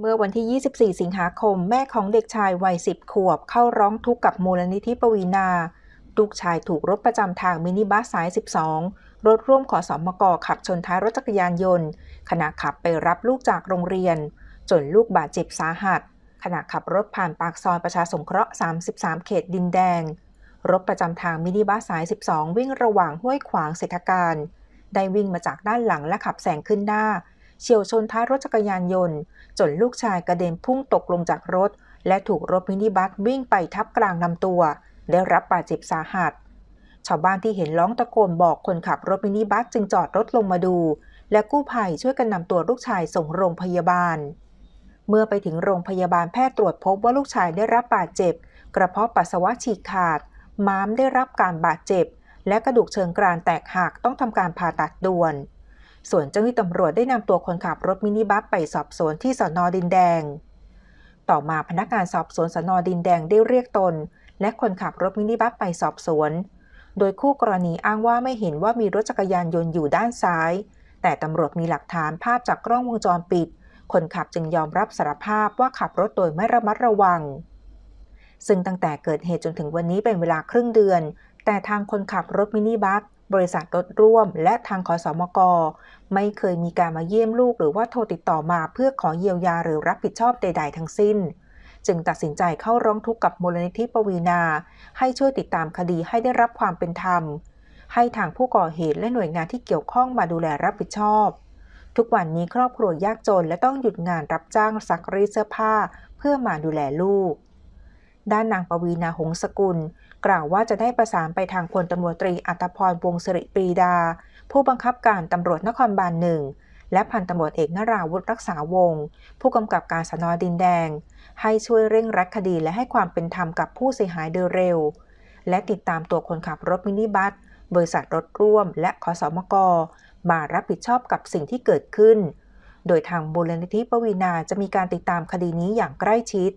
เมื่อวันที่ 24 สิงหาคม แม่ของเด็กชายวัย 10 ขวบ เข้าร้องทุกข์กับมูลนิธิปวีนาลูกชายถูกรถประจำทางมินิบัสสาย 12 รถร่วมขอสอมกขับชนท้ายรถจักรยานยนต์ ขณะขับไปรับลูกจากโรงเรียน จนลูกบาดเจ็บสาหัส ขณะขับรถผ่านปากซอยประชาสงเคราะห์ 33 เขตดินแดง รถประจำทางมินิบัสสาย 12 วิ่งระหว่างห้วยขวางเศรษฐการ ได้วิ่งมาจากด้านหลังและขับแซงขึ้นหน้า เฉียวชนท้ายรถจักรยานยนต์ จนลูกชายกระเด็นพุ่งตกลงจากรถ และถูกรถมินิบัสวิ่งไปทับกลางลำตัว ได้รับบาดเจ็บสาหัส ชาวบ้านที่เห็นร้องตะโกนบอกคนขับรถมินิบัสจึงจอดรถลงมาดู และกู้ภัยช่วยกันนำตัวลูกชายส่งโรงพยาบาล เมื่อไปถึงโรงพยาบาลแพทย์ตรวจพบว่าลูกชายได้รับบาดเจ็บ กระเพาะปัสสาวะฉีกขาด ม้ามได้รับการบาดเจ็บ และกระดูกเชิงกรานแตกหักต้องทำการผ่าตัดด่วน ส่วนเจ้าหน้าที่ตำรวจได้นำตัวคนขับรถมินิบัสไปสอบสวนที่สนดินแดง ต่อมาพนักงานสอบสวนสนดินแดงได้เรียกตน และคนขับรถมินิบัสไปสอบสวน โดยคู่กรณีอ้างว่าไม่เห็นว่ามีรถจักรยานยนต์อยู่ด้านซ้าย แต่ตำรวจมีหลักฐานภาพจากกล้องวงจรปิด คนขับจึงยอมรับสารภาพว่าขับรถโดยไม่ระมัดระวัง ซึ่งตั้งแต่เกิดเหตุจนถึงวันนี้เป็นเวลาครึ่งเดือน แต่ทางคนขับรถมินิบัส บริษัทรถร่วม และทางขอสอมก ไม่เคยมีการมาเยี่ยมลูกหรือว่าโทรติดต่อมาเพื่อขอเยียวยาหรือรับผิดชอบใด ๆ ทั้งสิ้น จึงตัดสินใจเข้าร้องทุกข์กับมูลนิธิปวีนา ให้ช่วยติดตามคดีให้ได้รับความเป็นธรรม ให้ทางผู้ก่อเหตุและหน่วยงานที่เกี่ยวข้องมาดูแลรับผิดชอบ ทุกวันนี้ครอบครัวยากจนและต้องหยุดงานรับจ้างซักรีดเสื้อผ้า เพื่อมาดูแลลูก ด้านนางปวีนาหงสกุล กล่าวว่าจะได้ประสานไปทางพลตำรวจตรีอัตพรวงศ์สิริปรีดา ผู้บังคับการตำรวจนครบาลหนึ่งและพันตำรวจเอกนราวุฒิรักษาวงศ์ผู้กำกับการสนดินแดง ให้ช่วยเร่งรัดคดีและให้ความเป็นธรรมกับผู้เสียหายโดยเร็ว และติดตามตัวคนขับรถมินิบัส บริษัทรถร่วม และขอสอมกมารับผิดชอบกับสิ่งที่เกิดขึ้น โดยทางมูลนิธิปวีนาจะมีการติดตามคดีนี้อย่างใกล้ชิด